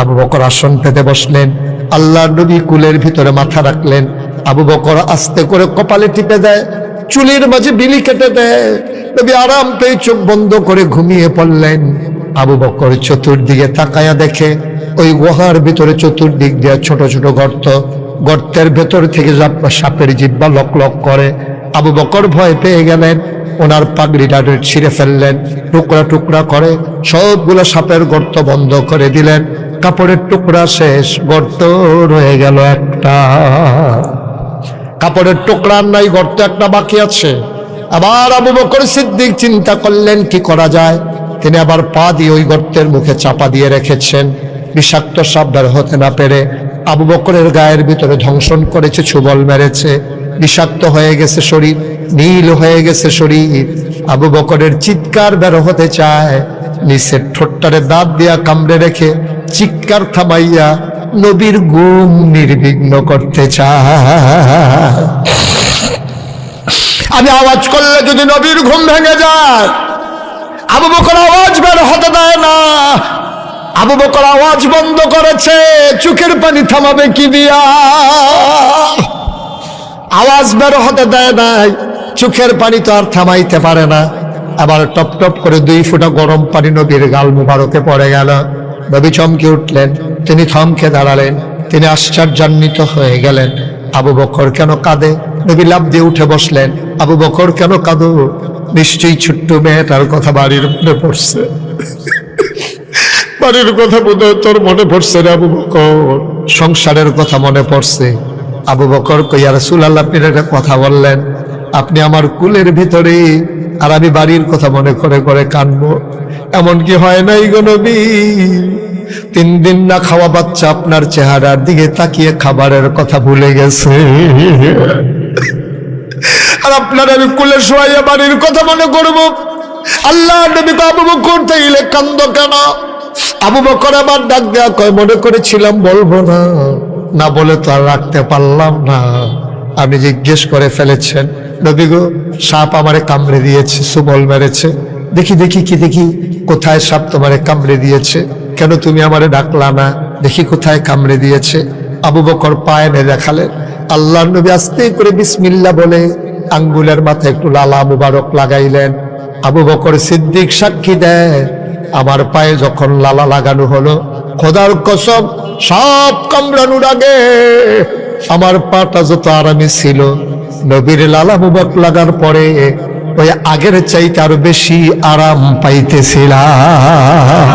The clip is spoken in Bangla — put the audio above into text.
আবু বকর আসন পেতে বসলেন। আল্লাহ নবী কুলের ভিতরে মাথা রাখলেন। আবু বকর আস্তে করে কপালে টিপে দেয়, চুলের মাঝে বিলি কেটে দেয়। নবী আরাম পেয়ে চোখ বন্ধ করে ঘুমিয়ে পড়লেন। আবু বকর চতুর্দিকে তাকায়া দেখে, ওই গুহার ভিতরে চতুর্দিক দিয়ে ছোট ছোট গর্ত। গর্তের ভেতর থেকে সাপের জিব্বা লক লক করে। আবু বকর ভয় পেয়ে গেলেন। ওনার পাগড়িটা ছিঁড়ে ফেললেন। টুকরা টুকরা করে সবগুলো সাপের গর্ত বন্ধ করে দিলেন। কাপড়ের টুকরা শেষ, গর্ত রয়ে গেল একটা। কাপড়ের টুকরার নাই, গর্ত একটা বাকি আছে। আবার আবু বকর সিদ্দিক চিন্তা করলেন, কি করা যায়? তিনি আবার পা দিয়ে ওই গর্তের মুখে চাপা দিয়ে রেখেছেন। বিষাক্ত সাপ বের হতে না পেরে আবু বকরের গায়ের ভিতরে ধ্বংসন করেছে, ছুবল মেরেছে। বিষাক্ত হয়ে গেছে শরীর, নীল হয়ে গেছে শরীর। আবু বকরের চিৎকার বের হতে চায়, নিচের ঠোঁটটারে দাঁত দিয়া কামড়ে রেখে চিৎকার থামাইয়া নবীর গুম নির্বিঘ্ন করতে চায়। আমি আওয়াজ করলে যদি নবীর ঘুম ভেঙে যায়, আবু বকর আওয়াজ বের হতে দেয় না। আবু বকর আওয়াজ বন্ধ করেছে, চোখের পানি থামাবে কি দিয়া? আওয়াজ বের হতে দেয় নাই, চোখের পানি তো আর থামাইতে পারে না। আবার টপ টপ করে দুই ফুটা গরম পানি নবীর গাল মুবারকে পড়ে গেল। নবী চমকে উঠলেন, তিনি থমকে দাঁড়ালেন, তিনি আশ্চর্যান্বিত হয়ে গেলেন। আবু বকর কেন কাঁদে? নবী লাভ দিয়ে উঠে বসলেন। আবু বকর কেন কাঁদো? নিশ্চয়ই ছোট্ট মেয়েটার কথা বাড়ির মনে পড়ছে। বাড়ির কথা বোধ হয় তোর মনে পড়ছে রে আবু বকর। সংসারের কথা মনে পড়ছে। আবু বকর কইয়া রসুল আল্লাহ একটা কথা বললেন, আপনি আমার কুলের ভিতরে আর আমি বাড়ির কথা মনে করে করে কানবো। এমন কি হয় নাই গো তিন দিন না খাওয়া বাচ্চা আপনার চেহারার দিকে তাকিয়ে খাবারের কথা ভুলে গেছে। আর আপনার আমি কুলে শোয়াইয়া বাড়ির কথা মনে করব। আল্লাহ নবী তো আবু বকর তাইলে কান্দ কেন? আবু বকর আবার ডাক দেওয়া কয়, মনে করেছিলাম বলব না। না বলে তো আর রাখতে পারলাম না। আপনি জিজ্ঞেস করে ফেলেছেন নবী গো সাপ আমারে কামড়ে দিয়েছে সুবল মেরেছে। দেখি দেখি কি, দেখি কোথায় সাপ তোমারে কামড়ে দিয়েছে। কেন তুমি আমারে ডাকলা না? দেখি কোথায় কামড়ে দিয়েছে। আবু বকর পায়ে নে দেখালেন আল্লাহ নবী আস্তে করে বিসমিল্লা বলে আঙ্গুলের মাথায় একটু লালা মুবারক লাগাইলেন। আবু বকর সিদ্দিক সাক্ষী দেয় আমার পায়ে যখন লালা লাগানো হলো, খোদার কসম সব কামড়ানোর আগে আমার পাটা যত আরামে ছিল নবীর লালা মুবাক লাগার পরে ওই আগের চাইতে আরও বেশি আরাম পাইতেছিলাম।